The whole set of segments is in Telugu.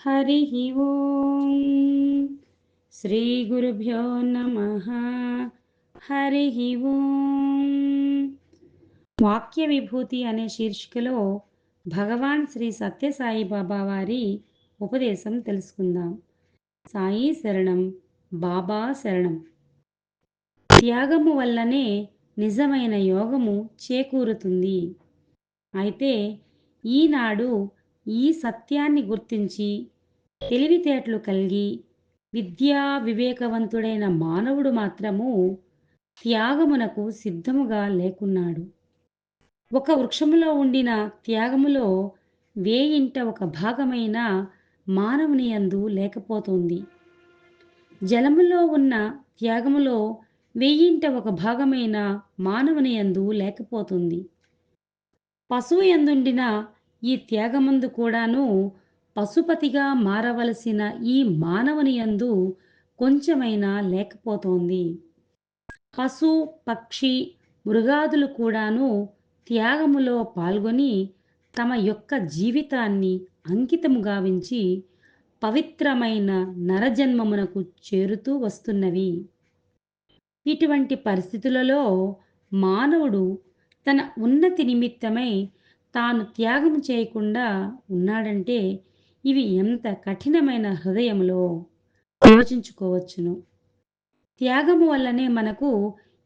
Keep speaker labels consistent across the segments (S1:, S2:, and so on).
S1: హరి ఓం శ్రీ గురుభ్యో నమ హరి ఓం వాక్య విభూతి అనే శీర్షికలో భగవాన్ శ్రీ సత్యసాయి బాబా వారి ఉపదేశం తెలుసుకుందాం. సాయి శరణం బాబా శరణం. త్యాగము వల్లనే నిజమైన యోగము చేకూరుతుంది. అయితే ఈనాడు ఈ సత్యాన్ని గుర్తించి తెలివితేటలు కలిగి విద్యా వివేకవంతుడైన మానవుడు మాత్రము త్యాగమునకు సిద్ధముగా లేకున్నాడు. ఒక వృక్షములో ఉండిన త్యాగములో వేయింట ఒక భాగమైన మానవుని యందు లేకపోతుంది. జలములో ఉన్న త్యాగములో వెయ్యింట ఒక భాగమైన మానవుని యందు లేకపోతుంది. పశువు ఎందుండిన ఈ త్యాగమందు కూడాను పశుపతిగా మారవలసిన ఈ మానవుని యందు కొంచెమైనా లేకపోతోంది. పశు పక్షి మృగాదులు కూడాను త్యాగములో పాల్గొని తమ యొక్క జీవితాన్ని అంకితము గావించి పవిత్రమైన నరజన్మమునకు చేరుతూ వస్తున్నవి. ఇటువంటి పరిస్థితులలో మానవుడు తన ఉన్నతి నిమిత్తమై తాను త్యాగం చేయకుండా ఉన్నాడంటే ఇవి ఎంత కఠినమైన హృదయములో? యోచించుకోవచ్చును త్యాగము వల్లనే మనకు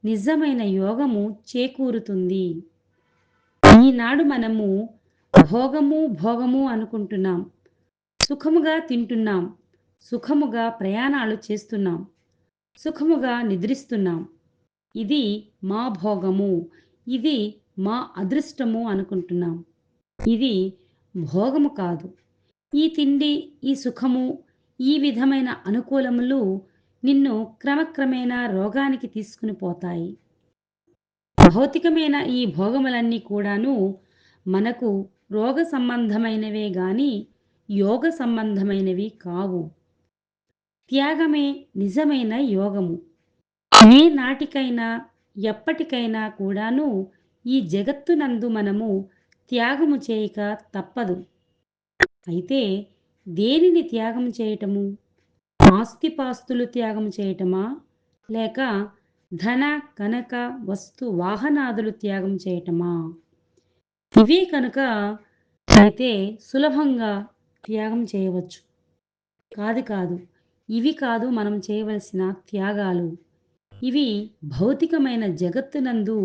S1: నిజమైన యోగము చేకూరుతుంది. ఈనాడు మనము భోగము భోగము అనుకుంటున్నాం. సుఖముగా తింటున్నాం. సుఖముగా ప్రయాణాలు చేస్తున్నాం. సుఖముగా నిద్రిస్తున్నాం. ఇది మా భోగము. ఇది మా అదృష్టము అనుకుంటున్నాం. ఇది భోగము కాదు. ఈ తిండి ఈ సుఖము ఈ విధమైన అనుకూలములు నిన్ను క్రమక్రమేణా రోగానికి తీసుకుని పోతాయి. భౌతికమైన ఈ భోగములన్నీ కూడాను మనకు రోగ సంబంధమైనవే గాని యోగ సంబంధమైనవి కావు. త్యాగమే నిజమైన యోగము. ఏ నాటికైనా ఎప్పటికైనా కూడాను ఈ జగత్తునందు మనము త్యాగము చేయక తప్పదు. అయితే దేనిని త్యాగం చేయటము? ఆస్తిపాస్తులు త్యాగం చేయటమా? లేక ధన కనక వస్తు వాహనాదులు త్యాగం చేయటమా? ఇవే కనుక అయితే సులభంగా త్యాగం చేయవచ్చు. కాదు కాదు ఇవి కాదు మనం చేయవలసిన త్యాగాలు. ఇవి భౌతికమైన జగత్తునందు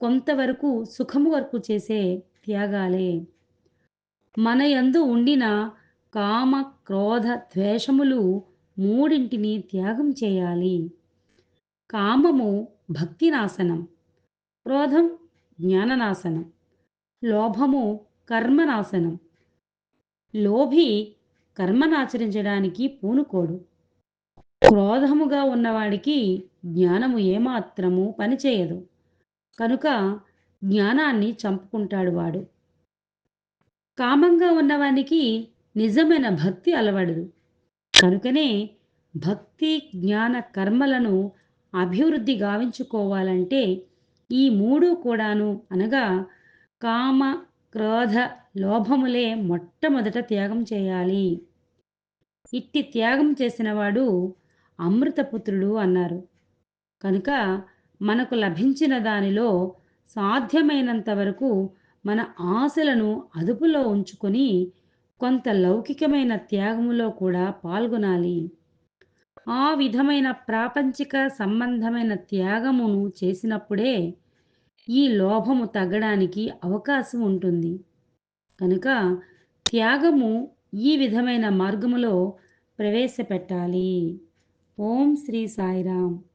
S1: కొంతవరకు సుఖము వరకు చేసే త్యాగాలే. మన యందు ఉండిన కామ క్రోధ ద్వేషములు మూడింటిని త్యాగం చేయాలి. కామము భక్తి నాశనం క్రోధం జ్ఞాననాశనం లోభము కర్మనాశనం. లోభి కర్మనాచరించడానికి పూనుకోడు. క్రోధముగా ఉన్నవాడికి జ్ఞానము ఏమాత్రము పనిచేయదు. కనుక జ్ఞానాన్ని చంపుకుంటాడు వాడు. కామంగా ఉన్నవానికి నిజమైన భక్తి అలవడదు. కనుకనే భక్తి జ్ఞాన కర్మలను అభివృద్ధి గావించుకోవాలంటే ఈ మూడు కూడాను అనగా కామ క్రోధ లోభములే మొట్టమొదట త్యాగం చేయాలి. ఇట్టి త్యాగం చేసినవాడు అమృతపుత్రుడు అన్నారు. కనుక మనకు లభించిన దానిలో సాధ్యమైనంత వరకు మన ఆశలను అదుపులో ఉంచుకొని కొంత లౌకికమైన త్యాగములో కూడా పాల్గొనాలి. ఆ విధమైన ప్రాపంచిక సంబంధమైన త్యాగమును చేసినప్పుడే ఈ లోభము తగ్గడానికి అవకాశం ఉంటుంది. కనుక త్యాగము ఈ విధమైన మార్గములో ప్రవేశపెట్టాలి. ఓం శ్రీ సాయిరామ్.